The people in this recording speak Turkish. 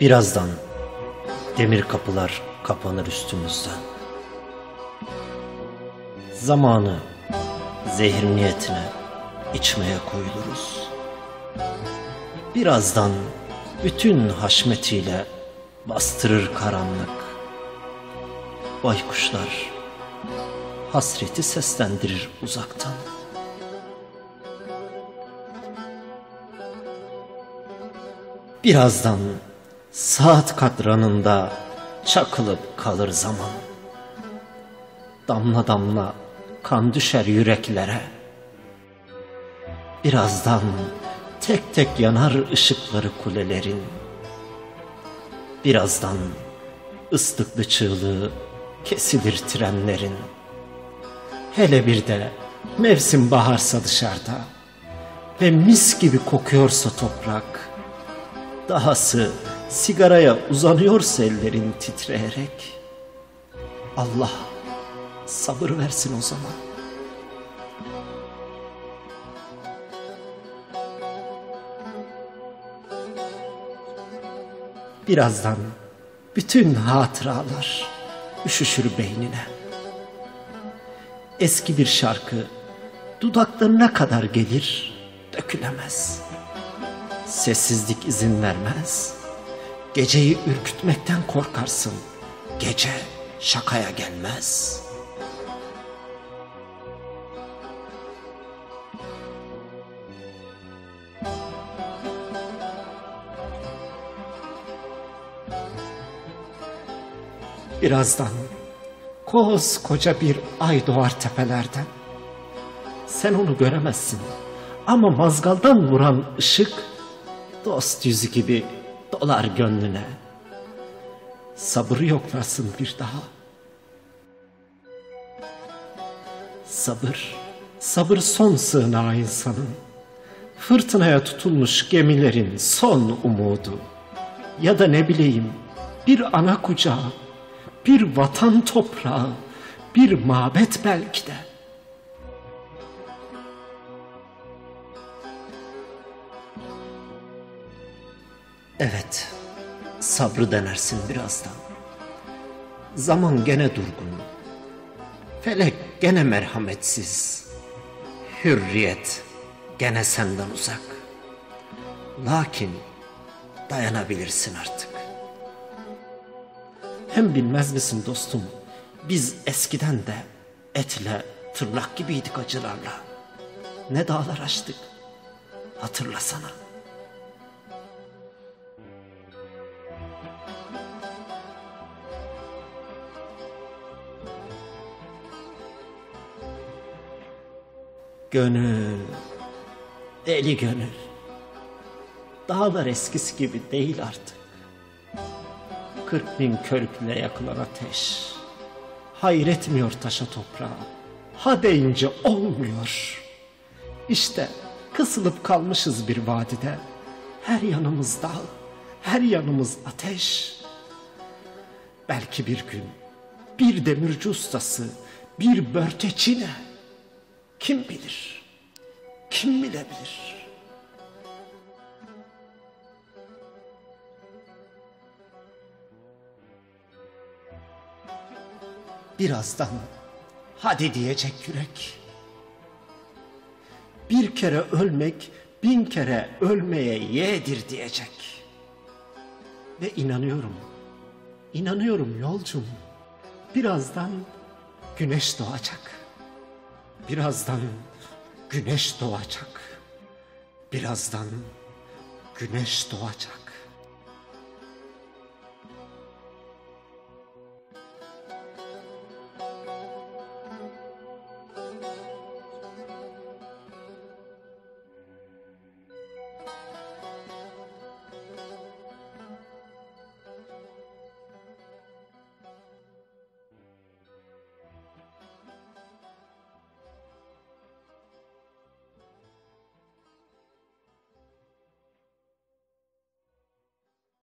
Birazdan demir kapılar kapanır üstümüzden. Zamanı zehir niyetine içmeye koyuluruz. Birazdan bütün haşmetiyle bastırır karanlık. Baykuşlar hasreti seslendirir uzaktan. Birazdan saat kadranında çakılıp kalır zaman. Damla damla kan düşer yüreklere. Birazdan tek tek yanar ışıkları kulelerin. Birazdan ıslıklı çığlığı kesilir trenlerin. Hele bir de mevsim baharsa dışarıda ve mis gibi kokuyorsa toprak. Dahası sigaraya uzanıyorsa ellerin titreyerek. Allah sabır versin o zaman. Birazdan bütün hatıralar üşüşür beynine. Eski bir şarkı dudaklarına kadar gelir, dökülemez. Sessizlik izin vermez. Geceyi ürkütmekten korkarsın. Gece şakaya gelmez. Birazdan koskoca bir ay doğar tepelerden. Sen onu göremezsin ama mazgaldan vuran ışık dost yüzü gibi dolar gönlüne. Sabır yoklarsın bir daha. Sabır, sabır son sığınağı insanın. Fırtınaya tutulmuş gemilerin son umudu. Ya da ne bileyim bir ana kucağı, bir vatan toprağı, bir mabet belki de. Evet, sabrı denersin birazdan. Zaman gene durgun. Felek gene merhametsiz. Hürriyet gene senden uzak. Lakin dayanabilirsin artık. Hem bilmez misin dostum, biz eskiden de etle tırnak gibiydik acılarla. Ne dağlar açtık, hatırlasana. Gönül, deli gönül. Dağlar eskisi gibi değil artık. Kırk bin körükle yakılan ateş. Hayretmiyor taşa toprağa. Ha deyince olmuyor. İşte kısılıp kalmışız bir vadide. Her yanımız dağ, her yanımız ateş. Belki bir gün bir demirci ustası, bir börteçine kim bilir? Kim bilebilir? Birazdan hadi diyecek yürek. Bir kere ölmek bin kere ölmeye yeğdir diyecek. Ve inanıyorum, inanıyorum yolcum. Birazdan güneş doğacak. Birazdan güneş doğacak. Birazdan güneş doğacak.